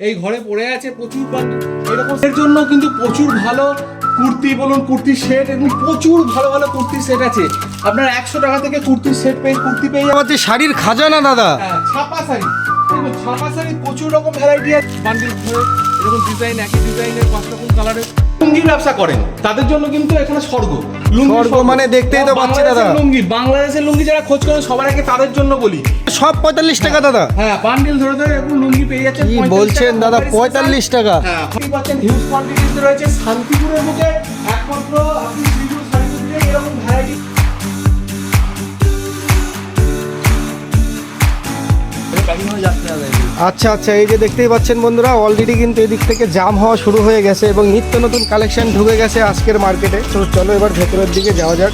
এই ঘরে পড়ে আছে প্রচুর এরকম এর জন্য কিন্তু প্রচুর ভালো কুর্তি বলুন কুর্তির সেট এবং প্রচুর ভালো ভালো কুর্তির সেট আছে। আপনার একশো টাকা থেকে কুর্তির সেট পেয়ে কুর্তি পেয়ে যাবেন। যে শাড়ির খাজানা দাদা। হ্যাঁ, ছাপা শাড়ি। ছাপা শাড়ি প্রচুর রকম ভ্যারাইটি আছে। বান্ডিল এরকম ডিজাইন একই ডিজাইনের পাঁচ রকম কালারের লুঙ্গি ব্যবসা করেন। তাদের জন্য কিন্তু এখানে স্বর্গ। স্বর্গ মানে দেখতেই তো পাচ্ছি দাদা। লুঙ্গি বাংলাদেশের লুঙ্গি যারা খোঁজ করেন সবার আগে তাদের জন্য বলি। সব পঁয়তাল্লিশ টাকা দাদা। হ্যাঁ বান্ডিল ধরে ধরে এরকম লুঙ্গি পেয়ে যাচ্ছে কি বলছেন দাদা পঁয়তাল্লিশ টাকা। হ্যাঁ পাচ্ছেন হিউজ কোয়ান্টিটিতে রয়েছে শান্তিপুরের বুকে একমাত্র আপনি আচ্ছা আচ্ছা এই যে দেখতেই পাচ্ছেন বন্ধুরা অলরেডি কিন্তু এদিক থেকে জাম হওয়া শুরু হয়ে গেছে এবং নিত্য নতুন কালেকশন ঢুকে গেছে আজকের মার্কেটে চলো এবার ভেতরের দিকে যাওয়া যাক।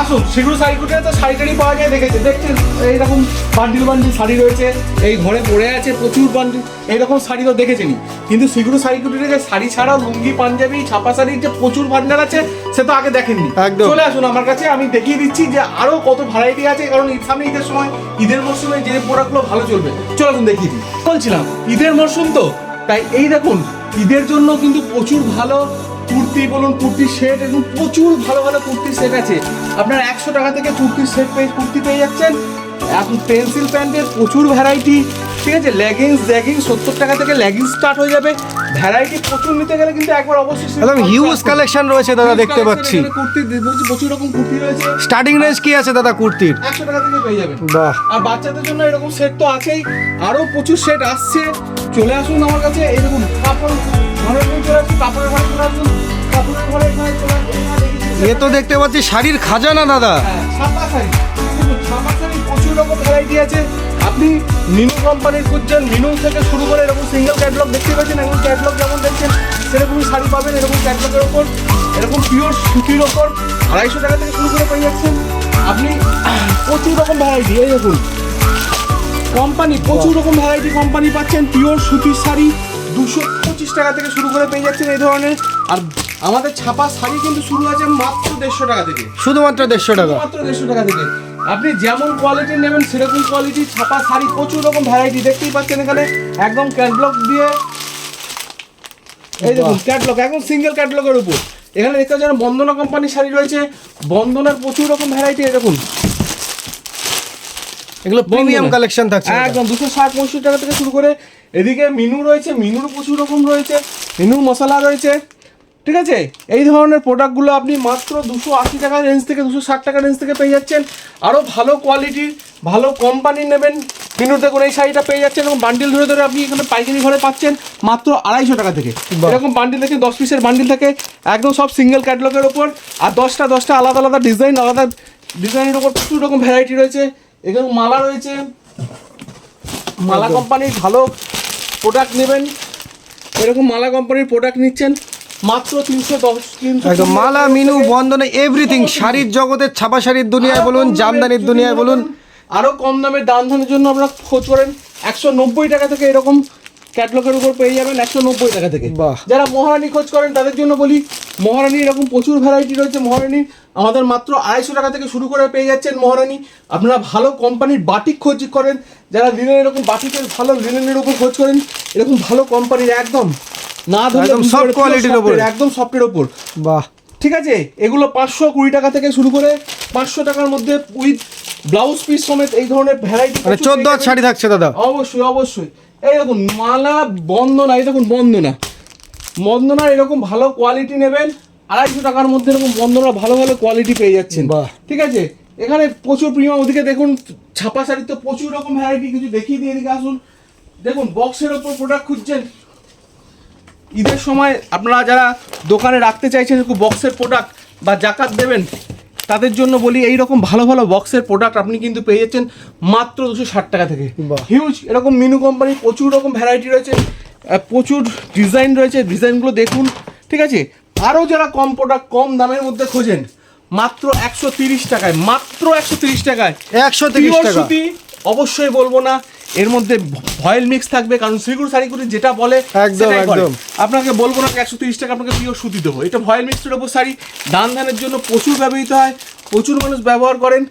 আসুন সেগুলো শাড়ি কুটে তো শাড়ি টাড়ি পাওয়া যায় দেখেছে। দেখছেন? এইরকম বান্ডিল বান্ডিল শাড়ি রয়েছে এই ঘরে পড়ে আছে প্রচুর বান্ডিল এইরকম শাড়ি তো দেখেছেনই। কিন্তু সেগুলো শাড়ি কুটিরে যে শাড়ি ছাড়া লুঙ্গি পাঞ্জাবি ছাপা শাড়ির যে প্রচুর ভান্ডার আছে সে তো আগে দেখেননি। একদম। চলে আসুন আমার কাছে আমি দেখিয়ে দিচ্ছি যে আরও কত ভ্যারাইটি আছে কারণ ঈদ সামনে ঈদের সময় ঈদের মরশুমে যে প্রোডাক্টগুলো ভালো চলবে। চলো আসুন দেখিয়ে দিই। বলছিলাম ঈদের মরশুম তো? তাই এই দেখুন ঈদের জন্য কিন্তু প্রচুর ভালো কুর্তি বলুন কুর্তির সেট এবং প্রচুর ভালো ভালো কুর্তির সেট আছে। আপনার একশো টাকা থেকে কুর্তির সেট পেয়ে কুর্তি পেয়ে যাচ্ছেন। এখন পেন্সিল প্যান্টের প্রচুর ভ্যারাইটি ঠিক আছে? লেগিংস লেগিংস সত্তর টাকা থেকে লেগিংস স্টার্ট হয়ে যাবে। ভ্যারাইটি প্রচুর নিতে গেলে কিন্তু একবার অবশ্যই একদম হিউজ কালেকশন রয়েছে দাদা দেখতে পাচ্ছি। কুর্তি প্রচুর রকম কুর্তি রয়েছে। স্টার্টিং রেঞ্জ কি আছে দাদা কুর্তির? একশো টাকা থেকে পেয়ে যাবেন। বাহ। আর বাচ্চাদের জন্য এরকম সেট তো আছেই। আরও প্রচুর সেট আসছে। চলে আসুন আমার কাছে। দেখুন কাপড় এ তো দেখতে পাচ্ছি শাড়ির খাজানা, দাদা। প্রচুর রকম ভ্যারাইটি আছে আপনি মিনু কোম্পানির খুঁজছেন, মিনু থেকে শুরু করে এরকম সিঙ্গেল ক্যাটলগ দেখতে পাচ্ছেন, এরকম ক্যাটলগ যেমন দেখছেন, সেরকমই শাড়ি পাবেন, এরকম ক্যাটলগের ওপর, এরকম পিওর সুতির ওপর আড়াইশো টাকা থেকে যাচ্ছেন। আপনি প্রচুর রকম ভ্যারাইটি এই দেখুন। কোম্পানি প্রচুর রকম ভ্যারাইটি কোম্পানি পাচ্ছেন পিওর সুতির শাড়ি, দুশো পঁচিশ টাকা থেকে শুরু করে পেয়ে যাচ্ছেন এই ধরনের। আর আমাদের ছাপা শাড়ি কিন্তু শুরু আছে মাত্র দেড়শো টাকা থেকে। শুধুমাত্র দেড়শো টাকা। মাত্র দেড়শো টাকা থেকে। আপনি যেমন কোয়ালিটি নেবেন সেরকম কোয়ালিটি ছাপা শাড়ি প্রচুর রকম ভ্যারাইটি দেখতেই পাচ্ছেন এখানে একদম ক্যাটলগ দিয়ে। এই দেখুন ক্যাটলগ একদম সিঙ্গেল ক্যাটলগের উপর। এখানে দেখতে পাচ্ছেন বন্দনা কোম্পানির শাড়ি রয়েছে। বন্দনার প্রচুর রকম ভ্যারাইটি দেখুন। এগুলো প্রিমিয়াম কালেকশন থাকছে দাদা। একদম দুশো ষাট পঁয়ষট্টি টাকা থেকে শুরু করে এদিকে মিনু রয়েছে মিনুর প্রচুর রকম রয়েছে মিনুর মশলা রয়েছে ঠিক আছে এই ধরনের প্রোডাক্টগুলো আপনি মাত্র দুশো আশি টাকা রেঞ্জ থেকে দুশো ষাট টাকা রেঞ্জ থেকে পেয়ে যাচ্ছেন আরও ভালো কোয়ালিটির ভালো কোম্পানির নেবেন মিনুর দেখুন এই শাড়িটা পেয়ে যাচ্ছেন এবং বান্ডিল ধরে ধরে আপনি এখানে পাইকারি ঘরে পাচ্ছেন মাত্র আড়াইশো টাকা থেকে। এরকম বান্ডিল দেখে দশ পিসের বান্ডিল থাকে একদম সব সিঙ্গেল ক্যাটলগের ওপর আর দশটা দশটা আলাদা আলাদা ডিজাইন আলাদা ডিজাইনের ওপর প্রচুর রকম ভ্যারাইটি রয়েছে এখানে মালা রয়েছে। মালা কোম্পানির ভালো প্রোডাক্ট নেবেন। এরকম মালা কোম্পানির প্রোডাক্ট নিচ্ছেন। মাত্র তিনশো দশ একদম মালা মিনু বন্ধনে এভরিথিং শাড়ির জগতের ছাপা শাড়ির দুনিয়ায় বলুন জামদানির দুনিয়ায় বলুন। আরও কম দামে দান ধানের জন্য আপনারা খোঁজ করেন। একশো নব্বই টাকা থেকে এরকম ক্যাটলগের উপর পেয়ে যাবেন একশো নব্বই টাকা থেকে। বাহ। যারা মহারানী খোঁজ করেন তাদের জন্য বলি মহারানী এরকম প্রচুর ভ্যারাইটি রয়েছে। মহারানী আমাদের মাত্র আড়াইশো টাকা থেকে শুরু করে পেয়ে যাচ্ছেন মহারানী। আপনারা ভালো কোম্পানির বাটিক খোঁজ করেন। যারা লিনের এরকম বাটিকের ভালো লিনেনের উপর খোঁজ করেন এরকম ভালো কোম্পানির একদম না ধরলে quality-র soft উপর। একদম সফটের ওপর বাহ। ঠিক আছে? এগুলো পাঁচশো কুড়ি টাকা থেকে শুরু করে পাঁচশো টাকার মধ্যে উইথ ব্লাউজ পিস সমেত এই ধরনের ভ্যারাইটি মানে চোদ্দ শাড়ি থাকছে দাদা। অবশ্যই অবশ্যই। এই দেখুন মালা বন্দনা এই দেখুন বন্দনা। বন্দনার এরকম ভালো কোয়ালিটি নেবেন আড়াইশো টাকার মধ্যে এরকম বন্দনা ভালো ভালো কোয়ালিটি পেয়ে যাচ্ছেন। বাহ। ঠিক আছে? এখানে প্রচুর প্রিমিয়াম ওদিকে দেখুন ছাপা শাড়ির তো প্রচুর রকম ভ্যারাইটি কিছু দেখিয়ে দিয়ে এদিকে আসুন। দেখুন বক্সের ওপর প্রোডাক্ট খুঁজছেন। ঈদের সময় আপনারা যারা দোকানে রাখতে চাইছেন বক্সের প্রোডাক্ট বা জাকাত দেবেন তাদের জন্য বলি এই রকম ভালো ভালো বক্সের প্রোডাক্ট আপনি কিন্তু পেয়ে যাচ্ছেন মাত্র দুশো ষাট টাকা থেকে। হিউজ এরকম মিনু কোম্পানির প্রচুর রকম ভ্যারাইটি রয়েছে প্রচুর ডিজাইন রয়েছে ডিজাইনগুলো দেখুন ঠিক আছে? আরও যারা কম প্রোডাক্ট কম দামের মধ্যে খোঁজেন মাত্র একশো তিরিশ টাকায় মাত্র একশো তিরিশ টাকায়। একশো তিরিশ টাকা। অবশ্যই বলব না এর মধ্যে ভয়েল মিক্স থাকবে কারণ শ্রীগুরু শাড়িগুলি যেটা বলে একদম, একদম। আপনাকে বলব না একশো তিরিশ টাকা আপনাকে পিওর সুতি দেবো। এটা ভয়েল মিক্সের ওপর শাড়ি। দান ধানের জন্য প্রচুর ব্যবহৃত হয় প্রচুর মানুষ ব্যবহার করেন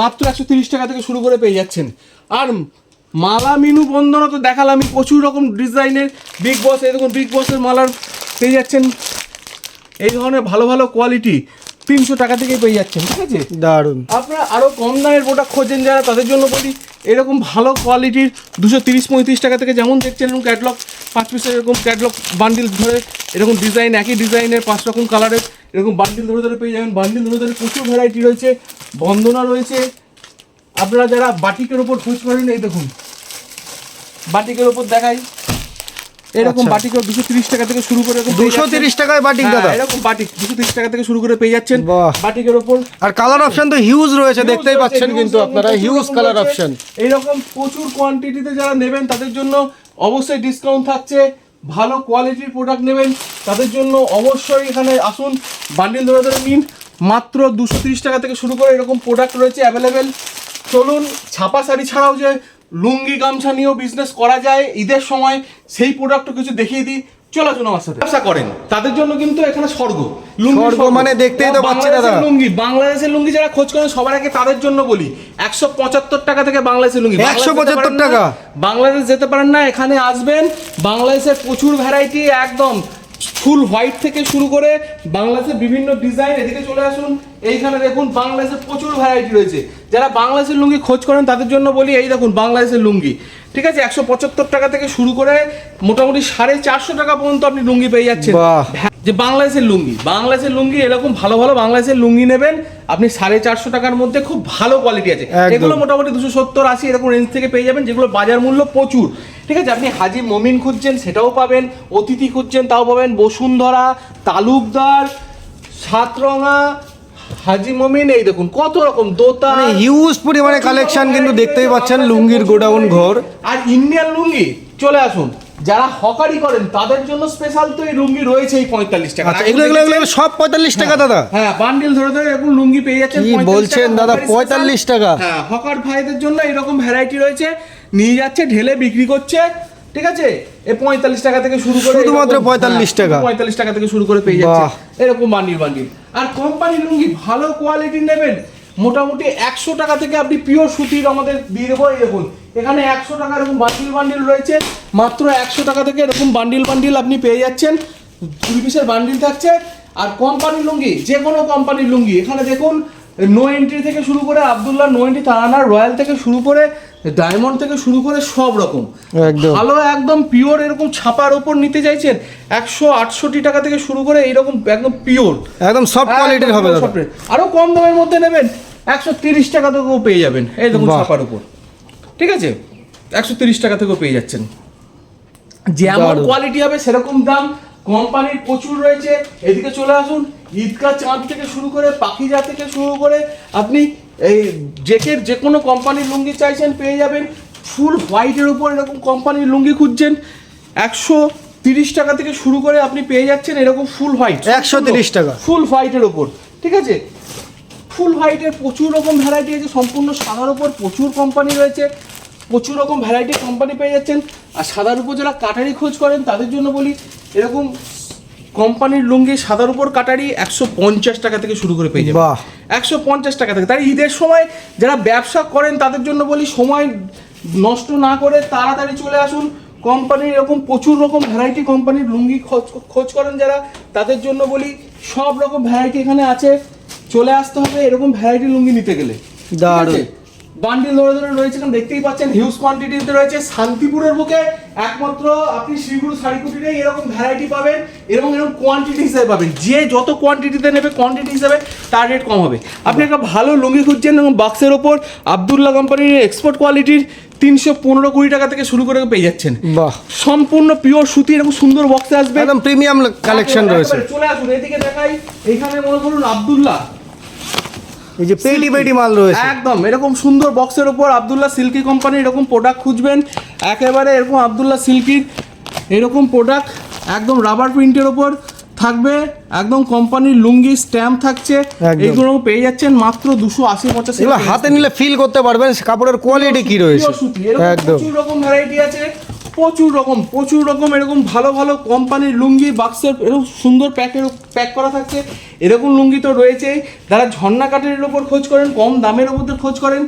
মাত্র একশো তিরিশ টাকা থেকে শুরু করে পেয়ে যাচ্ছেন। আর মালা মিনু বন্ধনা তো দেখালামই প্রচুর রকম ডিজাইনের বিগ বস এরকম বিগ বসের মালার পেয়ে যাচ্ছেন। এই ধরনের ভালো ভালো কোয়ালিটি তিনশো টাকা থেকেই পেয়ে যাচ্ছেন ঠিক আছে? দারুণ। আপনারা আরও কম দামের প্রোডাক্ট খোঁজেন যারা তাদের জন্য বলি এরকম ভালো কোয়ালিটির দুশো তিরিশ পঁয়ত্রিশ টাকা থেকে যেমন দেখছেন এরকম ক্যাটলগ পাঁচ পিসের এরকম ক্যাটলগ বান্ডিল ধরে এরকম ডিজাইন একই ডিজাইনের পাঁচ রকম কালারের এরকম বান্ডিল ধরে ধরে পেয়ে যাবেন। বান্ডিল ধরে ধরে প্রচুর ভ্যারাইটি রয়েছে বন্দনা রয়েছে। আপনারা যারা বাটিকের ওপর খোঁজ করেন এই দেখুন বাটিকের ওপর দেখাই। এরকম আচ্ছা। বাটিকের দুশো তিরিশ টাকা থেকে শুরু করে দুশো তিরিশ টাকায় বাটিক হ্যাঁ, দাদা। এরকম বাটিক দুশো তিরিশ টাকা থেকে শুরু করে পেয়ে যাচ্ছেন। বাটিকের ওপর আর কালার অপশন তো হিউজ রয়েছে দেখতেই পাচ্ছেন কিন্তু আপনারা হিউজ কালার অপশন এইরকম প্রচুর কোয়ান্টিটিতে যারা নেবেন তাদের জন্য অবশ্যই ডিসকাউন্ট থাকছে। ভালো কোয়ালিটির প্রোডাক্ট নেবেন তাদের জন্য অবশ্যই এখানে আসুন বান্ডিল ধরে ধরে নিন। মাত্র দুশো তিরিশ টাকা থেকে শুরু করে এরকম প্রোডাক্ট রয়েছে অ্যাভেলেবেল চলুন ছাপা শাড়ি ছাড়াও যে লুঙ্গি গামছা নিয়েও বিজনেস করা যায় ঈদের সময় সেই প্রোডাক্টও কিছু দেখিয়ে দিই। চলে আসুন আমার সাথে। ব্যবসা করেন। তাদের জন্য কিন্তু এখানে স্বর্গ। লুঙ্গি স্বর্গ মানে দেখতেই তো পাচ্ছি দাদা। লুঙ্গি বাংলাদেশের লুঙ্গি যারা খোঁজ করেন সবার আগে তাদের জন্য বলি একশো পঁচাত্তর টাকা থেকে বাংলাদেশের লুঙ্গি। বাংলাদেশ যেতে 175 টাকা? বাংলাদেশ যেতে পারেন না এখানে আসবেন। বাংলাদেশের প্রচুর ভ্যারাইটি একদম ফুল হোয়াইট থেকে শুরু করে বাংলাদেশের বিভিন্ন ডিজাইন এদিকে চলে আসুন। এইখানে দেখুন বাংলাদেশের প্রচুর ভ্যারাইটি রয়েছে। যারা বাংলাদেশের লুঙ্গি খোঁজ করেন তাদের জন্য বলি এই দেখুন বাংলাদেশের লুঙ্গি। ঠিক আছে একশো পঁচাত্তর টাকা থেকে শুরু করে মোটামুটি সাড়ে চারশো টাকা পর্যন্ত আপনি লুঙ্গি পেয়ে যাচ্ছেন। যে বাংলাদেশের লুঙ্গি বাংলাদেশের লুঙ্গি এরকম ভালো ভালো বাংলাদেশের লুঙ্গি নেবেন আপনি সাড়ে চারশো টাকার মধ্যে খুব ভালো কোয়ালিটি আছে। এগুলো মোটামুটি দুশো সত্তর আশি এরকম রেঞ্জ থেকে পেয়ে যাবেন যেগুলো বাজার মূল্য প্রচুর। ঠিক আছে আপনি হাজি মমিন খুঁজছেন সেটাও পাবেন অতিথি খুঁজছেন তাও পাবেন বসুন্ধরা তালুকদার সাতরঙা হাজি মমিন এই দেখুন কত রকম দোতা মানে হিউজ পরিমাণে কালেকশন কিন্তু দেখতেই পাচ্ছেন লুঙ্গির গোডাউন ঘর। আর ইন্ডিয়ান লুঙ্গি চলে আসুন। যারা হকারি করেন তাদের জন্য স্পেশাল তো এই লুঙ্গি রয়েছে এই পঁয়তাল্লিশ টাকা। আচ্ছা এগুলো এগুলো এগুলো সব পঁয়তাল্লিশ টাকা দাদা? হ্যাঁ বান্ডিল ধরে ধরে এরকম লুঙ্গি পেয়ে যাচ্ছেন কি বলছেন দাদা, পঁয়তাল্লিশ টাকা? হ্যাঁ হকার ভাইদের জন্য এরকম ভ্যারাইটি রয়েছে নিয়ে যাচ্ছে ঢেলে বিক্রি করছে ঠিক আছে? এ পঁয়তাল্লিশ টাকা থেকে শুরু করে শুধুমাত্র এরকম- 45 হ্যাঁ, টাকা। পঁয়তাল্লিশ টাকা থেকে শুরু করে পেয়ে যাচ্ছে। এরকম বান্ডিল বান্ডিল আর কোম্পানির লুঙ্গি ভালো কোয়ালিটি নেবেন মোটামুটি একশো টাকা থেকে আপনি পিওর সুতির আমাদের দিয়ে দেবো এই দেখুন। এখানে একশো টাকা এরকম বান্ডিল বান্ডিল রয়েছে। মাত্র একশো টাকা থেকে এরকম বান্ডিল বান্ডিল আপনি পেয়ে যাচ্ছেন। দুই পিসের বান্ডিল থাকছে। আর কোম্পানির লুঙ্গি যে কোনো কোম্পানির লুঙ্গি। এখানে দেখুন নো এন্ট্রি থেকে শুরু করে Abdullah no entry Tarana royal থেকে শুরু করে ডায়মন্ড থেকে শুরু করে সব রকম। ভালো একদম পিওর এরকম ছাপার ওপর নিতে চাইছেন একশো আটষট্টি টাকা থেকে শুরু করে এইরকম একদম পিওর একদম সফট কোয়ালিটির হবে দাদা। আরও কম দামের মধ্যে নেবেন। একশো তিরিশ টাকা থেকেও পেয়ে যাবেন। এই দেখুন। ছাপার উপর। ঠিক আছে? একশো তিরিশ টাকা থেকেও পেয়ে যাচ্ছেন। যেমন কোয়ালিটি হবে সেরকম দাম। কোম্পানির প্রচুর রয়েছে। এদিকে চলে আসুন। ঈদগাহ চাঁদ থেকে শুরু করে পাখিজা থেকে শুরু করে আপনি এই জেকের যে কোনো কোম্পানির লুঙ্গি চাইছেন পেয়ে যাবেন। ফুল হোয়াইটের উপর এরকম কোম্পানির লুঙ্গি খুঁজছেন। একশো তিরিশ টাকা থেকে শুরু করে আপনি পেয়ে যাচ্ছেন এরকম ফুল হোয়াইট। 130 টাকা। ফুল হোয়াইটের ওপর ঠিক আছে? ফুল হোয়াইটের প্রচুর রকম ভ্যারাইটি আছে সম্পূর্ণ সাদার উপর প্রচুর কোম্পানি রয়েছে। প্রচুর রকম ভ্যারাইটি কোম্পানি পেয়ে যাচ্ছেন। আর সাদার উপর যারা কাটারি খোঁজ করেন তাদের জন্য বলি এরকম কোম্পানির লুঙ্গি সাদার উপর কাটারি একশো পঞ্চাশ টাকা থেকে শুরু করে পেয়ে বাহ। একশো পঞ্চাশ টাকা থেকে। তাই ঈদের সময় যারা ব্যবসা করেন তাদের জন্য বলি সময় নষ্ট না করে তাড়াতাড়ি চলে আসুন। কোম্পানির এরকম প্রচুর রকম ভ্যারাইটি কোম্পানির লুঙ্গি খোঁজ খোঁজ করেন যারা। তাদের জন্য বলি সব রকম ভ্যারাইটি এখানে আছে। চলে আসতে হবে এরকম ভ্যারাইটি লুঙ্গি নিতে গেলে। দারুণ। বান্ডিল ধরে ধরে রয়েছে এখানে দেখতেই পাচ্ছেন হিউজ কোয়ান্টিটিতে রয়েছে। শান্তিপুরের বুকে একমাত্র আপনি শ্রীগুরু শাড়িকুটিতে এরকম ভ্যারাইটি পাবেন এরকম এরকম কোয়ান্টিটি হিসেবে পাবেন। যে যত কোয়ান্টিটিতে নেবে কোয়ান্টিটি হিসেবে তার রেট কম হবে। আপনি একটা ভালো লুঙ্গি খুঁজছেন এবং বাক্সের ওপর আবদুল্লাহ কোম্পানির এক্সপোর্ট কোয়ালিটির তিনশো পনেরো কুড়ি টাকা থেকে শুরু করে পেয়ে যাচ্ছেন। বাহ। সম্পূর্ণ পিওর সুতি এরকম সুন্দর বক্সে আসবে। একদম প্রিমিয়াম কালেকশন রয়েছে। চলে আসুন এদিকে দেখাই এখানে মনে করুন আবদুল্লাহ। এই যে পেটি পেটি মাল রয়েছে। একদম এরকম সুন্দর বক্সের উপর আবদুল্লাহ সিল্কি কোম্পানি এরকম প্রোডাক্ট খুঁজবেন। একেবারে এরকম আবদুল্লাহ সিল্কির এরকম প্রোডাক্ট একদম রাবার প্রিন্টের ওপর থাকবে। একদম কোম্পানির লুঙ্গি স্ট্যাম্প থাকছে। এইগুলো পেয়ে যাচ্ছেন মাত্র দুশো আশি পঞ্চাশ এগুলো হাতে নিলে ফিল করতে পারবেন কাপড়ের কোয়ালিটি কি রয়েছে। একদম। প্রচুর রকম ভ্যারাইটি আছে। প্রচুর রকম প্রচুর রকম এরকম ভালো ভালো কোম্পানির লুঙ্গি বাক্সের এরকম সুন্দর প্যাকের প্যাক করা থাকছে। এরকম লুঙ্গি তো রয়েছেই যারা ঝর্ণা কাঠের ওপর খোঁজ করেন কম দামের ওপর খোঁজ করেন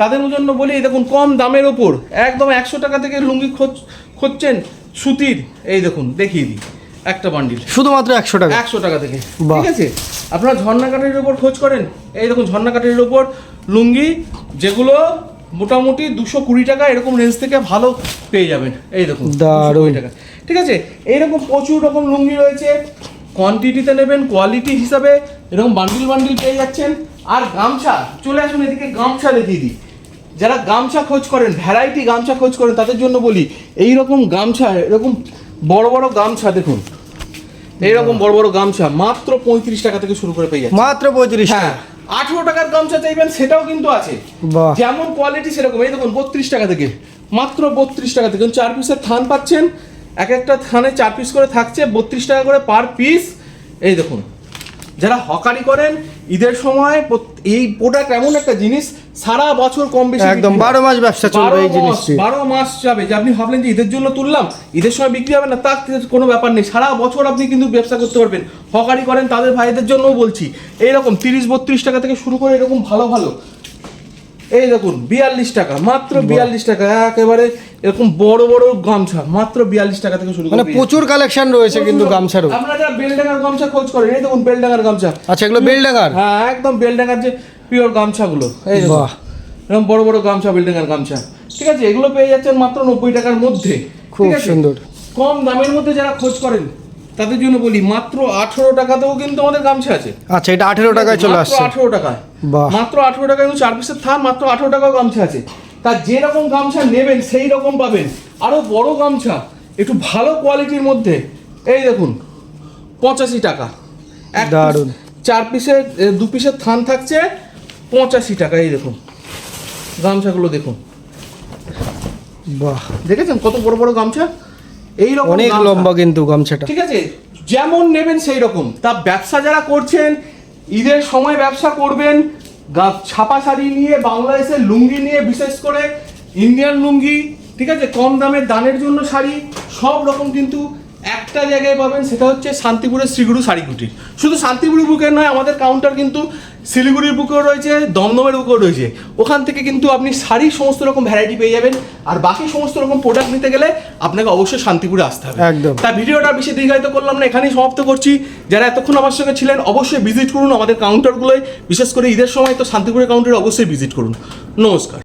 তাদের জন্য বলি এই দেখুন কম দামের ওপর একদম একশো টাকা থেকে লুঙ্গি খোঁজ খুঁজছেন সুতির। এই দেখুন দেখিয়ে দিই একটা বান্ডিল শুধুমাত্র একশো টাকা? একশো টাকা থেকে। ঠিক আছে? আপনারা ঝর্ণা কাঠের উপর খোঁজ করেন এই দেখুন ঝর্ণা কাঠের উপর লুঙ্গি যেগুলো মোটামুটি দুশো কুড়ি টাকা এরকম রেঞ্জ থেকে ভালো পেয়ে যাবেন। এই দেখুন 220 দারুণ। টাকা। ঠিক আছে? এইরকম প্রচুর রকম লুঙ্গি রয়েছে। কোয়ান্টিটিতে নেবেন কোয়ালিটি হিসাবে এরকম বান্ডিল বান্ডিল পেয়ে যাচ্ছেন। আর গামছা চলে আসুন এদিকে গামছা দেখিয়ে দিই। যারা গামছা খোঁজ করেন ভ্যারাইটি গামছা খোঁজ করেন তাদের জন্য বলি এই রকম গামছা এরকম বড় বড় গামছা দেখুন। এইরকম বড় বড় গামছা মাত্র পঁয়ত্রিশ টাকা থেকে শুরু করে পেয়ে যাচ্ছে মাত্র পঁয়ত্রিশ হ্যাঁ আঠেরো টাকার গামছা চাইবেন সেটাও কিন্তু আছে। যেমন কোয়ালিটি সেরকম। এই দেখুন বত্রিশ টাকা থেকে মাত্র বত্রিশ টাকা থেকে। চার পিসের থান পাচ্ছেন এক একটা থানে চার পিস করে থাকছে বত্রিশ টাকা করে পার পিস এই দেখুন যারা হকারি করেন ঈদের সময় এই প্রোডাক্ট এমন একটা জিনিস সারা বছর কম বেশি একদম বারো মাস ব্যবসা চলবে এই জিনিসটি। বারো মাস যাবে। যে আপনি ভাবলেন যে ঈদের জন্য তুললাম ঈদের সময় বিক্রি হবে না তার কোনো ব্যাপার নেই। সারা বছর আপনি কিন্তু ব্যবসা করতে পারবেন। হকারি করেন তাদের ভাইদের জন্যও বলছি। এইরকম তিরিশ বত্রিশ টাকা থেকে শুরু করে এরকম ভালো ভালো। এই দেখুন বিয়াল্লিশ টাকা মাত্র বিয়াল্লিশ টাকা। একেবারে এরকম বড় বড় গামছা মাত্র বিয়াল্লিশ টাকা থেকে শুরু করে মানে প্রচুর কালেকশন রয়েছে কিন্তু যাবেন। গামছারও আপনারা যারা বেলডাঙ্গার গামছা খোঁজ করেন এই দেখুন বেলডাঙ্গার গামছা। আচ্ছা এগুলো বেলডাঙ্গার? হ্যাঁ একদম বেলডাঙ্গার যে পিওর গামছাগুলো। এই এরকম বড় বড় গামছা বিল্ডিংয়ের গামছা। ঠিক আছে এগুলো পেয়ে যাচ্ছেন মাত্র নব্বই টাকার মধ্যে। খুব সুন্দর। কম দামের মধ্যে যারা খোঁজ করেন তাদের জন্য বলি মাত্র আঠেরো টাকাতেও কিন্তু আমাদের গামছা আছে। আচ্ছা এটা আঠেরো টাকায় চলে আসছে। আঠেরো টাকায়। মাত্র আঠেরো টাকায় এবং চার পিসের থান মাত্র আঠেরো টাকাও গামছা আছে। তা যেরকম গামছা নেবেন সেই রকম পাবেন। আরও বড় গামছা একটু ভালো কোয়ালিটির মধ্যে। এই দেখুন পঁচাশি টাকা। চার পিসের দু পিসের থান থাকছে পঁচাশি টাকা এই দেখুন। গামছাগুলো দেখুন। বাহ। দেখেছেন কত বড় বড় গামছা? এই রকম অনেক লম্বা কিন্তু গামছাটা। ঠিক আছে? যেমন নেবেন সেই রকম তা ব্যবসা যারা করছেন ঈদের সময় ব্যবসা করবেন ছাপা শাড়ি নিয়ে বাংলাদেশের লুঙ্গি নিয়ে বিশেষ করে ইন্ডিয়ান লুঙ্গি ঠিক আছে? কম দামের দানের জন্য শাড়ি সব রকম কিন্তু একটা জায়গায় পাবেন সেটা হচ্ছে শান্তিপুরের শ্রীগুরু শাড়িকুটি শুধু শান্তিপুরের বুকে নয় আমাদের কাউন্টার কিন্তু শিলিগুড়ির বুকেও রয়েছে দমদমের বুকেও রয়েছে। ওখান থেকে কিন্তু আপনি শাড়ির সমস্ত রকম ভ্যারাইটি পেয়ে যাবেন আর বাকি সমস্ত রকম প্রোডাক্ট নিতে গেলে আপনাকে অবশ্যই শান্তিপুরে আসতে হবে। একদম। তা ভিডিওটা বেশি দীর্ঘায়িত করলাম না এখানেই সমাপ্ত করছি। যারা এতক্ষণ আমার সঙ্গে ছিলেন অবশ্যই ভিজিট করুন আমাদের কাউন্টারগুলোয় বিশেষ করে ঈদের সময় তো শান্তিপুরের কাউন্টারে অবশ্যই ভিজিট করুন। নমস্কার।